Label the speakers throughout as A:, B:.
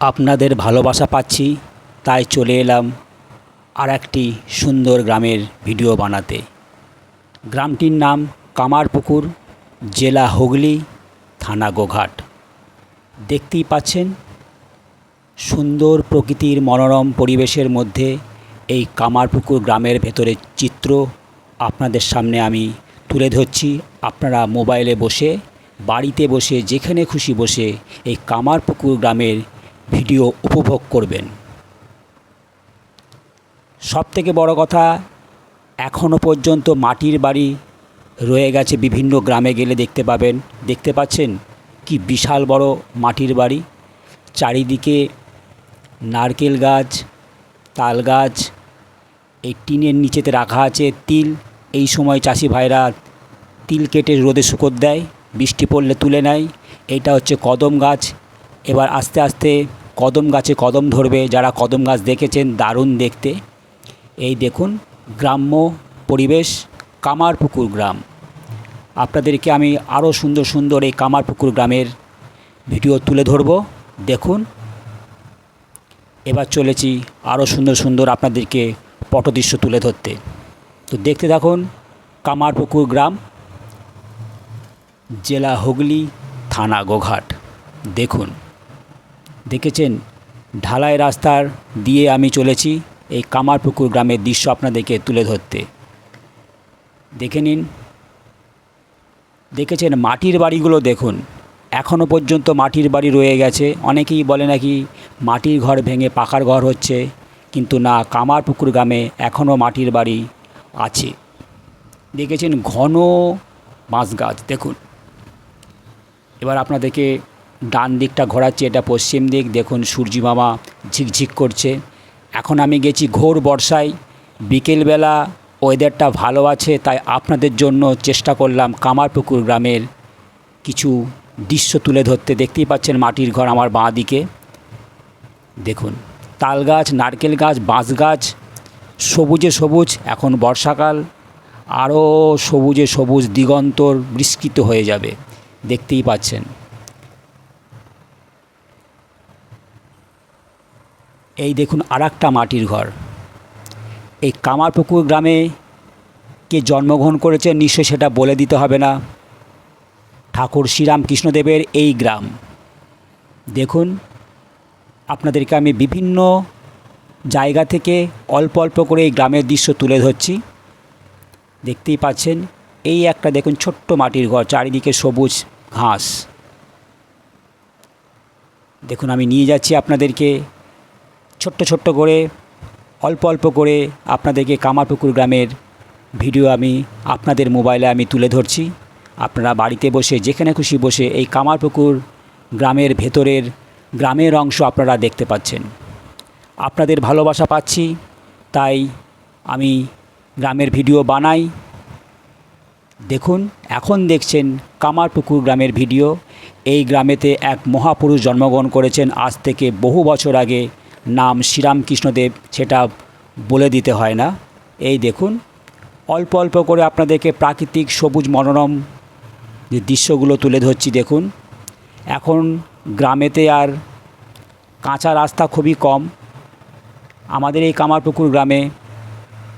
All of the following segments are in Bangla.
A: আপনাদের ভালোবাসা পাচ্ছি, তাই চলে এলাম আর একটি সুন্দর গ্রামের ভিডিও বানাতে। গ্রামটির নাম কামারপুকুর, জেলা হুগলি, থানা গোঘাট। দেখতেই পাচ্ছেন, সুন্দর প্রকৃতির মনোরম পরিবেশের মধ্যে এই কামারপুকুর গ্রামের ভেতরের চিত্র আপনাদের সামনে আমি তুলে ধরছি। আপনারা মোবাইলে বসে, বাড়িতে বসে, যেখানে খুশি বসে এই কামারপুকুর গ্রামের ভিডিও উপভোগ করবেন। সবথেকে বড় কথা এখনও পর্যন্ত মাটির বাড়ি রয়ে গেছে বিভিন্ন গ্রামে গেলে দেখতে পাবেন। দেখতে পাচ্ছেন কি বিশাল বড় মাটির বাড়ি। চারিদিকে নারকেল গাছ, তাল গাছ, এই টিনের নিচেতে রাখা আছে তিল। এই সময় চাষি ভাইরা তিল কেটে রোদে শুকোত দেয়, বৃষ্টি পড়লে তুলে নেয়। এটা হচ্ছে কদম গাছ। এবার আস্তে আস্তে কদম গাছে কদম ধরবে, যারা কদম গাছ দেখেছেন দারুণ দেখতে। এই দেখুন, গ্রাম্য পরিবেশ, কামারপুকুর গ্রাম। আপনাদেরকে আমি আরও সুন্দর সুন্দর এই কামারপুকুর গ্রামের ভিডিও তুলে ধরব। দেখুন, এবার চলেছি আরও সুন্দর সুন্দর আপনাদেরকে পটদৃশ্য তুলে ধরতে। তো দেখতে থাকুন, কামারপুকুর গ্রাম, জেলা হুগলি থানা গোঘাট। দেখুন। দেখেছেন? ঢালাই রাস্তার দিয়ে আমি চলেছি এই কামারপুকুর গ্রামের দৃশ্য আপনাদেরকে তুলে ধরতে। দেখে নিন। দেখেছেন মাটির বাড়িগুলো দেখুন। এখনও পর্যন্ত মাটির বাড়ি রয়ে গেছে। অনেকেই বলে নাকি মাটির ঘর ভেঙে পাকার ঘর হচ্ছে, কিন্তু না, কামারপুকুর গ্রামে এখনও মাটির বাড়ি আছে। দেখেছেন ঘন বাঁশ গাছ, দেখুন। এবার আপনাদেরকে ডান দিকটা ঘোরাচ্ছি, এটা পশ্চিম দিক। দেখুন, সূর্যি মামা ঝিকঝিক করছে। এখন আমি গেছি ঘোর বর্ষায়। বিকেলবেলা ওয়েদারটা ভালো আছে, তাই আপনাদের জন্য চেষ্টা করলাম কামারপুকুর গ্রামের কিছু দৃশ্য তুলে ধরতে। দেখতেই পাচ্ছেন মাটির ঘর আমার বাঁ দিকে। দেখুন, তাল গাছ, নারকেল গাছ, বাঁশ গাছ, সবুজে সবুজ, এখন বর্ষাকাল। আরও সবুজে সবুজ দিগন্তর বিস্তৃত হয়ে যাবে। দেখতেই পাচ্ছেন। এই দেখুন আর মাটির ঘর। এই কামারপুকুর গ্রামে কে জন্মগ্রহণ করেছেন নিশ্চয়ই সেটা বলে দিতে হবে না। ঠাকুর শ্রীরামকৃষ্ণদেবের এই গ্রাম। দেখুন, আপনাদেরকে আমি বিভিন্ন জায়গা থেকে অল্প অল্প করে এই গ্রামের দৃশ্য তুলে ধরছি। দেখতেই পাচ্ছেন, এই একটা দেখুন ছোট্ট মাটির ঘর, চারিদিকে সবুজ ঘাস। দেখুন, আমি নিয়ে যাচ্ছি আপনাদেরকে। ছোট্ট ছোট্ট করে, অল্প অল্প করে আপনাদেরকে কামারপুকুর গ্রামের ভিডিও আমি আপনাদের মোবাইলে আমি তুলে ধরছি। আপনারা বাড়িতে বসে, যেখানে খুশি বসে এই কামারপুকুর গ্রামের ভেতরের গ্রামের অংশ আপনারা দেখতে পাচ্ছেন। আপনাদের ভালোবাসা পাচ্ছি, তাই আমি গ্রামের ভিডিও বানাই। দেখুন, এখন দেখছেন কামারপুকুর গ্রামের ভিডিও। এই গ্রামেতে এক মহাপুরুষ জন্মগ্রহণ করেছেন আজ থেকে বহু বছর আগে। নাম শ্রীরামকৃষ্ণদেব, সেটা বলে দিতে হয় না। এই দেখুন, অল্প অল্প করে আপনাদেরকে প্রাকৃতিক সবুজ মনোরম যে দৃশ্যগুলো তুলে ধরছি, দেখুন। এখন গ্রামেতে আর কাঁচা রাস্তা খুবই কম। আমাদের এই কামারপুকুর গ্রামে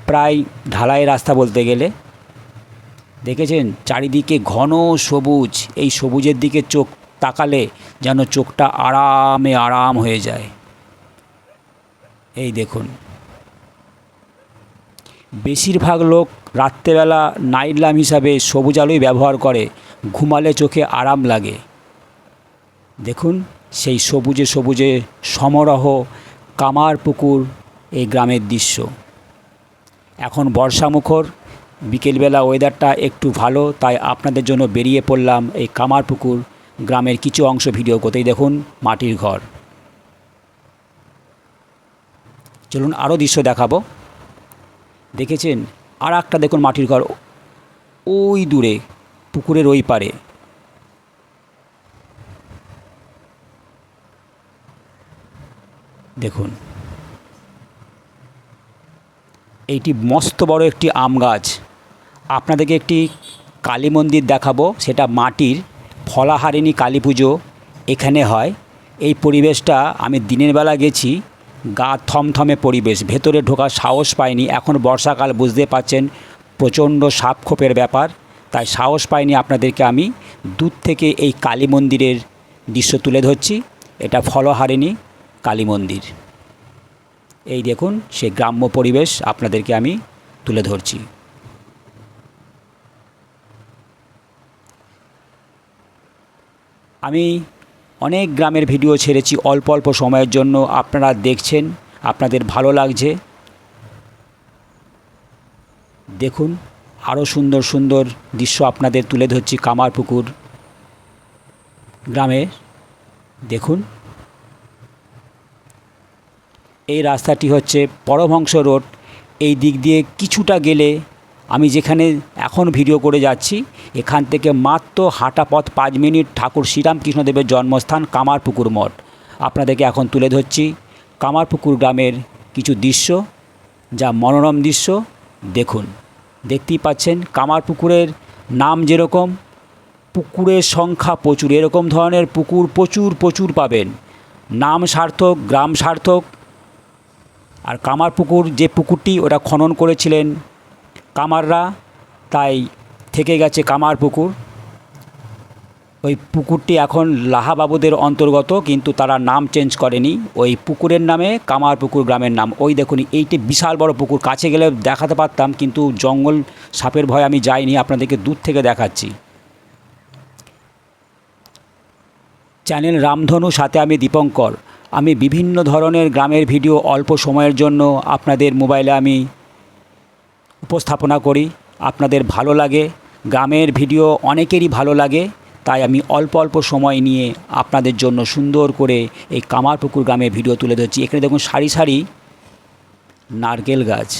A: প্রায় ঢালাই রাস্তা বলতে গেলে। দেখেছেন? চারিদিকে ঘন সবুজ। এই সবুজের দিকে চোখ তাকালে যেন চোখটা আরামে আরাম হয়ে যায়। এই দেখুন। বেশিরভাগ লোক রাত্রেবেলা নাইট ল্যাম্প হিসাবে সবুজ আলোই ব্যবহার করে, ঘুমালে চোখে আরাম লাগে। দেখুন, সেই সবুজে সবুজে সমারোহ কামার পুকুর এই গ্রামের দৃশ্য। এখন বর্ষামুখর, বিকেলবেলা ওয়েদারটা একটু ভালো, তাই আপনাদের জন্য বেরিয়ে পড়লাম এই কামারপুকুর গ্রামের কিছু অংশ ভিডিও করতেই দেখুন, মাটির ঘর। চলুন আরও দৃশ্য দেখাবো। দেখেছেন? আর একটা দেখুন মাটির ঘর। ওই দূরে, পুকুরের ওই পারে দেখুন। এইটি মস্ত বড় একটি আম গাছ। আপনাদেরকে একটি কালী মন্দির দেখাবো। সেটা মাটির ফলাহারিণী কালী পুজো এখানে হয়। এই পরিবেশটা আমি দিনের বেলা গেছি। গা থমথমে পরিবেশ, ভেতরে ঢোকার সাহস পাইনি। এখন বর্ষাকাল বুঝতে পাচ্ছেন, প্রচণ্ড সাপ খোপের ব্যাপার। তাই সাহস পায়নি আপনাদেরকে আমি দূর থেকে এই কালী মন্দিরের দৃশ্য তুলে ধরছি। এটা ফলহারিণী কালী মন্দির। এই দেখুন, সে গ্রাম্য পরিবেশ আপনাদেরকে আমি তুলে ধরছি। আমি অনেক গ্রামের ভিডিও ছেড়েছি অল্প অল্প সময়ের জন্য আপনারা দেখছেন, আপনাদের ভালো লাগছে। দেখুন আরও সুন্দর সুন্দর দৃশ্য আপনাদের তুলে ধরছি কামারপুকুর গ্রামে। দেখুন, এই রাস্তাটি হচ্ছে পরমহংস রোড। এই দিক দিয়ে কিছুটা গেলে আমি যেখানে এখন ভিডিও করে যাচ্ছি, এখান থেকে মাত্র হাঁটা পথ পাঁচ মিনিট ঠাকুর শ্রীরামকৃষ্ণদেবের জন্মস্থান কামারপুকুর মঠ। আপনাদেরকে এখন তুলে ধরছি। কামারপুকুর গ্রামের কিছু দৃশ্য, যা মনোরম দৃশ্য। দেখুন, দেখতেই পাচ্ছেন কামারপুকুরের নাম যেরকম, পুকুরের সংখ্যা প্রচুর, এরকম ধরনের পুকুর প্রচুর প্রচুর পাবেন। নাম সার্থক, গ্রাম সার্থক। আর কামারপুকুর যে পুকুরটি, ওটা খনন করেছিলেন কামাররা, তাই থেকে গেছে কামার পুকুর। ওই পুকুরটি এখন লাহাবাবুদের অন্তর্গত, কিন্তু তারা নাম চেঞ্জ করেনি। ওই পুকুরের নামে কামার পুকুর গ্রামের নাম। ওই দেখুন, এইটি বিশাল বড় পুকুর। কাছে গেলে দেখাতে পারতাম, কিন্তু জঙ্গল সাপের ভয় আমি যাইনি, আপনাদেরকে দূর থেকে দেখাচ্ছি। চ্যানেল রামধনু, সাথে আমি দীপঙ্কর। আমি বিভিন্ন ধরনের গ্রামের ভিডিও অল্প সময়ের জন্য আপনাদের মোবাইলে আমি উপস্থাপনা করি। আপনাদের ভালো লাগে। গ্রামের ভিডিও অনেকেরই ভালো লাগে। তাই আমি অল্প অল্প সময় নিয়ে আপনাদের জন্য সুন্দর করে এই কামারপুকুর গ্রামে ভিডিও তুলে ধরছি। এখানে দেখুন সারি সারি নারকেল গাছ।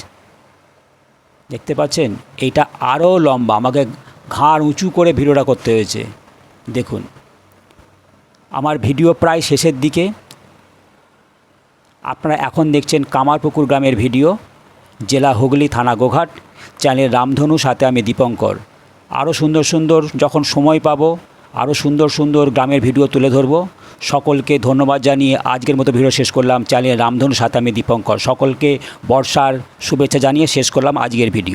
A: দেখতে পাচ্ছেন? এইটা আরও লম্বা। আমাকে ঘাড় উঁচু করে ভিডিওটা করতে হয়েছে। দেখুন। আমার ভিডিও প্রায় শেষের দিকে। আপনারা এখন দেখছেন কামারপুকুর গ্রামের ভিডিও। জেলা হুগলি থানা গোঘাট, চ্যানেল রামধনু, সাথে আমি দীপঙ্কর। আরও সুন্দর সুন্দর যখন সময় পাবো আরও সুন্দর সুন্দর গ্রামের ভিডিও তুলে ধরবো। সকলকে ধন্যবাদ জানিয়ে আজকের মতো ভিডিও শেষ করলাম। চ্যানেল রামধনু সাথে আমি দীপঙ্কর। সকলকে বর্ষার শুভেচ্ছা জানিয়ে শেষ করলাম আজকের ভিডিও।